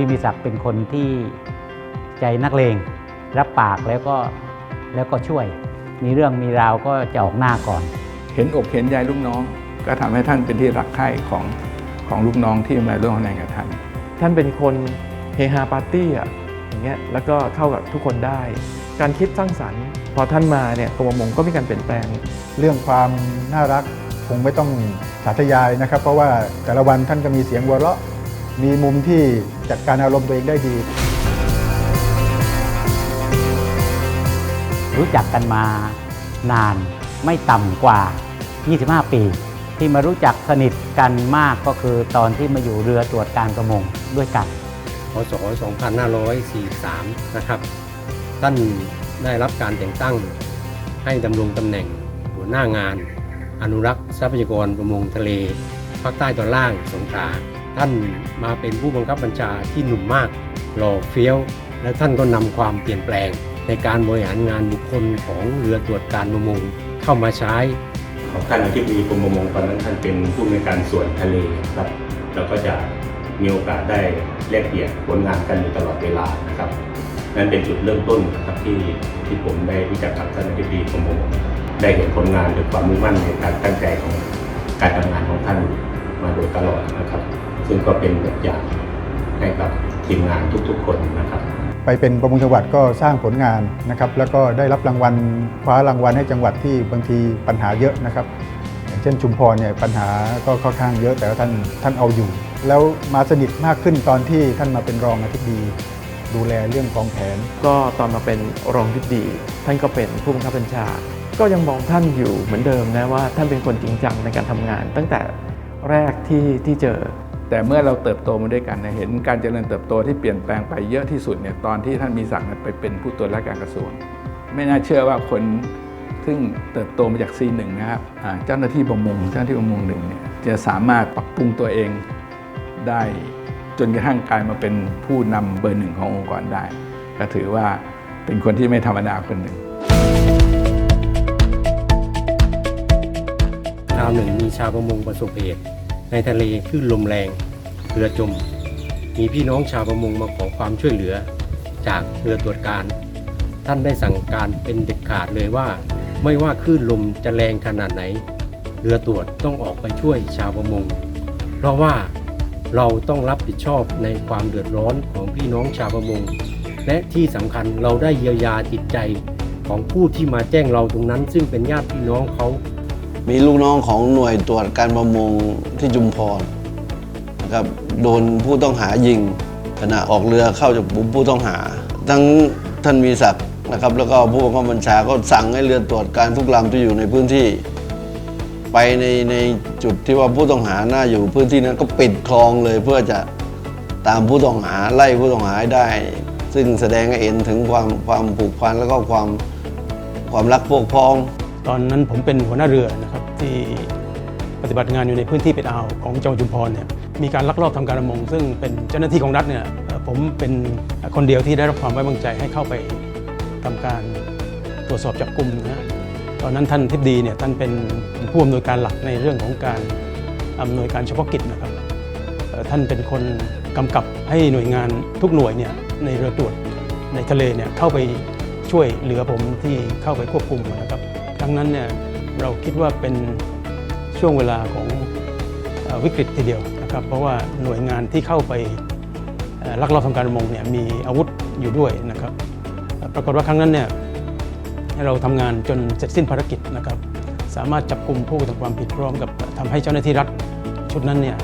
พี่มีศักดิ์เป็นคนที่ใจนักเลงรับปากแล้วก็แล้วก็ช่วย มีเรื่องมีราวก็จะออกหน้าก่อน เห็นอกเห็นใจลูกน้อง ก็ทำให้ท่านเป็นที่รักใคร่ของของลูกน้องที่มาร่วมงานกับท่าน ท่านเป็นคนเฮฮาปาร์ตี้อะอย่างเงี้ยแล้วก็เข้ากับทุกคนได้ การคิดสร้างสรรค์พอท่านมาเนี่ยกรมประมงก็มีการเปลี่ยนแปลง เรื่องความน่ารักคงไม่ต้องสาธยายนะครับ เพราะว่าแต่ละวันท่านก็มีเสียงหัวเราะ มีมุมที่จัดการอารมณ์ตัวเองได้ดี รู้จักกันมานานไม่ต่ำกว่า 25 ปี ที่มารู้จักสนิทกันมากก็คือตอนที่มาอยู่เรือตรวจการประมงด้วยกันพศ2543 นะครับ ท่านได้รับการแต่งตั้งให้ดำรงตำแหน่งหัวหน้างาน อนุรักษ์ทรัพยากรประมงทะเลภาคใต้ตอนล่างสงขลา ท่านมาเป็นผู้บังคับบัญชาที่หนุ่มมากหล่อเฟี้ยว และท่านก็นำความเปลี่ยนแปลง ในการบริหารงานบุคคลของเรือตรวจการประมงเข้ามาใช้ของท่านอธิบดีกรมประมงตอนนั้นท่านเป็นผู้ในการส่วนทะเลครับแล้วก็จะมีโอกาสได้แลกเปลี่ยนผลงานกันอยู่ตลอดเวลานะครับ นั่นเป็นจุดเริ่มต้นนะครับที่ที่ผมได้รู้จักกับท่านอธิบดีกรมประมงได้เห็นผลงานหรือความมุ่งมั่นในการตั้งใจของการทำงานของท่านมาโดยตลอดนะครับ ซึ่งก็เป็นแบบอย่างให้กับทีมงานทุกๆคนนะครับไปเป็นประมงจังหวัดก็สร้างผลงานนะครับแล้วก็ได้รับรางวัลคว้ารางวัลให้จังหวัดที่บางทีปัญหาเยอะนะครับอย่างเช่นชุมพรเนี่ยปัญหาก็ค่อนข้างเยอะแต่ว่าท่านท่านเอาอยู่ แล้วมาสนิทมากขึ้นตอนที่ท่านมาเป็นรองอธิบดี ดูแลเรื่องกองแผน ก็ตอนมาเป็นรองทิบดี ท่านก็เป็นผู้บังคับบัญชา ก็ยังมองท่านอยู่เหมือนเดิมนะว่าท่านเป็นคนจริงจังในการทำงาน ตั้งแต่แรกที่ที่เจอ แต่เมื่อเราเติบโตมาด้วยกันเนี่ยเห็นการเจริญเติบโตที่เปลี่ยนแปลงไปเยอะที่สุดเนี่ยตอนที่ท่านมีศักดิ์ไปเป็นผู้ตรวจราชการกระทรวง ไม่น่าเชื่อว่าคนซึ่งเติบโตมาจากซีหนึ่งนะครับเจ้าหน้าที่ประมงเจ้าหน้าที่ประมงหนึ่งเนี่ยจะสามารถปรับปรุงตัวเองได้จนกระทั่งกลายมาเป็นผู้นำเบอร์หนึ่งขององค์กรได้ ก็ถือว่าเป็นคนที่ไม่ธรรมดาคนหนึ่งคราวหนึ่งมีชาวประมงประสบเหตุ ในทะเลคลื่นลมแรง เรือจม มีพี่น้องชาวประมงมาขอความช่วยเหลือ จากเรือตรวจการ ท่านได้สั่งการเป็นเด็ดขาดเลยว่า ไม่ว่าคลื่นลมจะแรงขนาดไหน เรือตรวจต้องออกไปช่วยชาวประมง เพราะว่าเราต้องรับผิดชอบในความเดือดร้อนของพี่น้องชาวประมง และที่สำคัญเราได้เยียวยาจิตใจของผู้ที่มาแจ้งเราตรงนั้น ซึ่งเป็นญาติพี่น้องเขา มีลูกน้องของหน่วยตรวจการประมงที่จุมพรนะครับโดนผู้ต้องหายิงขณะออกเรือเข้าจับกุมผู้ต้องหา ทั้งท่านมีศักดิ์นะครับแล้วก็ผู้บังคับบัญชาก็สั่งให้เรือตรวจการทุกลำที่อยู่ในพื้นที่ ไปในในจุดที่ว่าผู้ต้องหาหน้าอยู่พื้นที่นั้นก็ปิดคลองเลยเพื่อจะตามผู้ต้องหาไล่ผู้ต้องหาได้ ซึ่งแสดงให้เห็นถึงความความผูกพันแล้วก็ความความรักพวกพ้อง ตอนนั้นผมเป็นหัวหน้าเรือนะ ที่ปฏิบัติงานอยู่ในพื้นที่เป็ดอ่าวของจังหวัดชุมพรเนี่ยมีการลักลอบทำการประมง ซึ่งเป็นเจ้าหน้าที่ของรัฐเนี่ยผมเป็นคนเดียวที่ได้รับความไว้วางใจให้เข้าไปทำการตรวจสอบจับกลุ่มนะฮะตอนนั้นท่านทิบดีเนี่ยท่านเป็นผู้อำนวยการหลักในเรื่องของการอำนวยการเฉพาะกิจนะครับท่านเป็นคนกำกับให้หน่วยงานทุกหน่วยเนี่ยในเรือตรวจในทะเลเนี่ยเข้าไปช่วยเหลือผมที่เข้าไปควบคุมนะครับครั้งนั้นเนี่ย เราคิดว่าเป็นช่วงเวลาของวิกฤตทีเดียวนะครับ เพราะว่าหน่วยงานที่เข้าไปลักลอบทำการประมงเนี่ยมีอาวุธอยู่ด้วยนะครับปรากฏว่าครั้งนั้นเนี่ยเราทำงานจนเสร็จสิ้นภารกิจนะครับ สามารถจับกลุ่มผู้กระทำความผิดพร้อมกับทำให้เจ้าหน้าที่รัฐชุดนั้นเนี่ย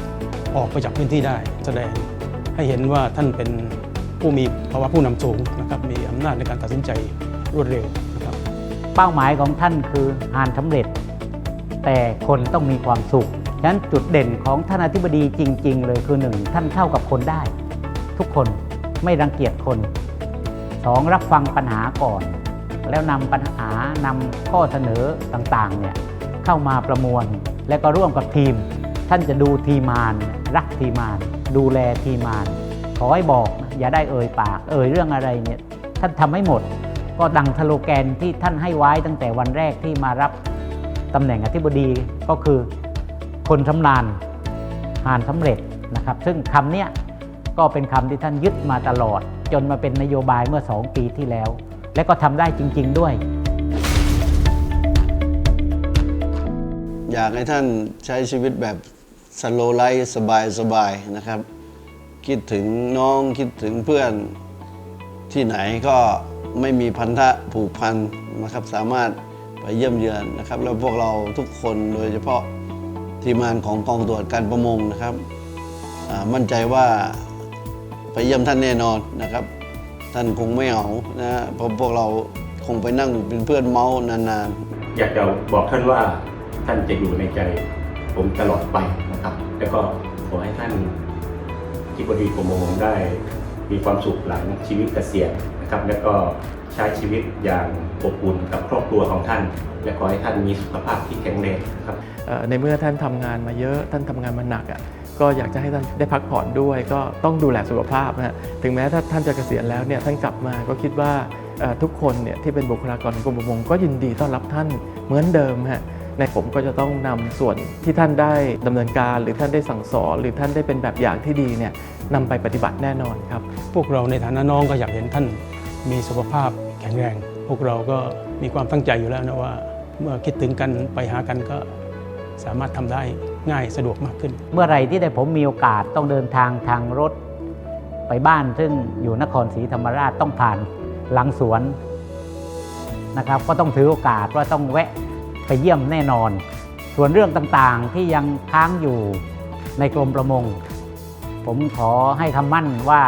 ออกไปจากพื้นที่ได้ แสดงให้เห็นว่าท่านเป็นผู้มีภาวะผู้นำสูงนะครับมีอำนาจในการตัดสินใจรวดเร็ว เป้าหมายของท่านคืองานสำเร็จ แต่คนต้องมีความสุขฉะนั้นจุดเด่นของท่านอธิบดีจริง ๆ เลยคือหนึ่งท่านเข้ากับคนได้ ทุกคนไม่รังเกียจคนสองรับฟังปัญหาก่อน แล้วนำปัญหานำข้อเสนอต่างๆเนี่ยเข้ามาประมวล และก็ร่วมกับทีม ท่านจะดูทีมาน รักทีมาน ดูแลทีมาน ขอให้บอกอย่าได้เอ่ยปาก เอ่ยเรื่องอะไรเนี่ยท่านทำให้หมด ก็ดังทโลแกนที่ท่านให้ไว้ตั้งแต่วันแรกที่มารับตำแหน่งอธิบดีก็คือคนชำนาญหานสำเร็จนะครับ ซึ่งคำเนี้ยก็เป็นคำที่ท่านยึดมาตลอด จนมาเป็นนโยบายเมื่อ 2 ปีที่แล้ว และก็ทำได้จริง ๆ ด้วย อยากให้ท่านใช้ชีวิตแบบสโลไลฟ์สบายๆนะครับ คิดถึงน้องคิดถึงเพื่อนที่ไหนก็ ไม่มีพันธะผูกพันนะครับสามารถไปเยี่ยมเยือนนะครับ แล้วพวกเราทุกคนโดยเฉพาะทีมงานของกองตรวจการประมงนะครับ มั่นใจว่าไปเยี่ยมท่านแน่นอนนะครับ ท่านคงไม่เหงานะเพราะพวกเราคงไปนั่งเป็นเพื่อนเมาส์นานๆ อยากจะบอกท่านว่าท่านจะอยู่ในใจผมตลอดไปนะครับ แล้วก็ขอให้ท่านที่บดีกรมประมงได้ มีความสุขหลังชีวิตเกษียณนะครับ แล้วก็ใช้ชีวิตอย่างอบอุ่นกับครอบครัวของท่าน และขอให้ท่านมีสุขภาพที่แข็งแรงครับในเมื่อท่านทำงานมาเยอะท่านทำงานมาหนักอะก็อยากจะให้ท่านได้พักผ่อนด้วย ก็ต้องดูแลสุขภาพนะฮะถึงแม้ถ้าท่านจะเกษียณแล้วเนี่ยท่านกลับมาก็คิดว่าทุกคนเนี่ยที่เป็นบุคลากรของกรมประมงก็ยินดีต้อนรับท่านเหมือนเดิมฮะ ในผมก็จะต้องนำส่วนที่ท่านได้ดำเนินการ หรือท่านได้สั่งสอน หรือท่านได้เป็นแบบอย่างที่ดีเนี่ยนำไปปฏิบัติแน่นอนครับ พวกเราในฐานะน้องก็อยากเห็นท่านมีสุขภาพแข็งแรง พวกเราก็มีความตั้งใจอยู่แล้วนะว่า เมื่อคิดถึงกันไปหากันก็สามารถทำได้ง่ายสะดวกมากขึ้น เมื่อไหร่ที่ได้ผมมีโอกาสต้องเดินทางทางรถไปบ้าน ซึ่งอยู่นครศรีธรรมราชต้องผ่านหลังสวนนะครับ ก็ต้องถือโอกาสว่าต้องแวะ ไปเยี่ยมแน่นอน ส่วนเรื่องต่างๆที่ยังค้างอยู่ในกรมประมง ผมขอให้คำมั่นว่า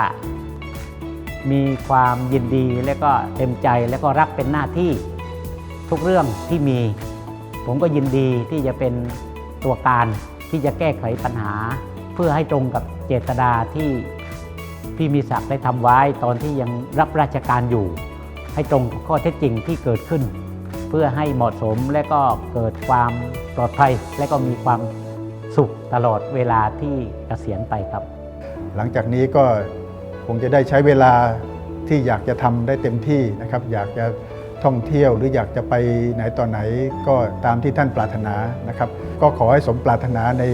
มีความยินดีและก็เต็มใจและก็รับเป็นหน้าที่ทุกเรื่องที่มี ผมก็ยินดีที่จะเป็นตัวการที่จะแก้ไขปัญหา เพื่อให้ตรงกับเจตนาที่พี่มีศักดิ์ได้ทำไว้ตอนที่ยังรับราชการอยู่ ให้ตรงกับข้อเท็จจริงที่เกิดขึ้น เพื่อให้เหมาะสมและก็เกิดความปลอดภัย และก็มีความสุขตลอดเวลาที่เกษียณไปครับ หลังจากนี้ก็คงจะได้ใช้เวลาที่อยากจะทำได้เต็มที่นะครับ อยากจะท่องเที่ยวหรืออยากจะไปไหนต่อไหนก็ตามที่ท่านปรารถนานะครับ ก็ขอให้สมปรารถนาใน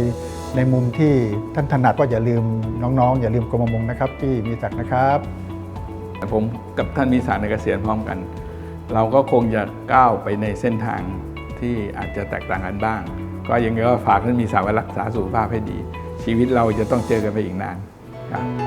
ในมุมที่ท่านถนัดก็อย่าลืมน้องๆ อย่าลืมกรมประมงนะครับ ที่มีศักดิ์นะครับ ผมกับท่านมีสารในเกษียณพร้อมกัน เราก็คงจะก้าวไปในเส้นทางที่อาจจะแตกต่างกันบ้าง ก็ยังไงก็ฝากท่านมีสาวรักษาสุขภาพให้ดี ชีวิตเราจะต้องเจอกันไปอีกนานครับ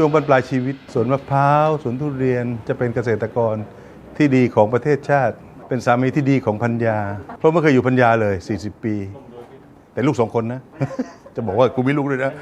ช่วงบรรปลายชีวิตสวนมะพร้าวสวนทุเรียนจะเป็นเกษตรกรที่ดีของประเทศชาติ เป็นสามีที่ดีของพัญญา เพราะไม่เคยอยู่พัญญาเลย 40 ปี แต่ลูกสองคนนะ จะบอกว่ากูมีลูกด้วยนะ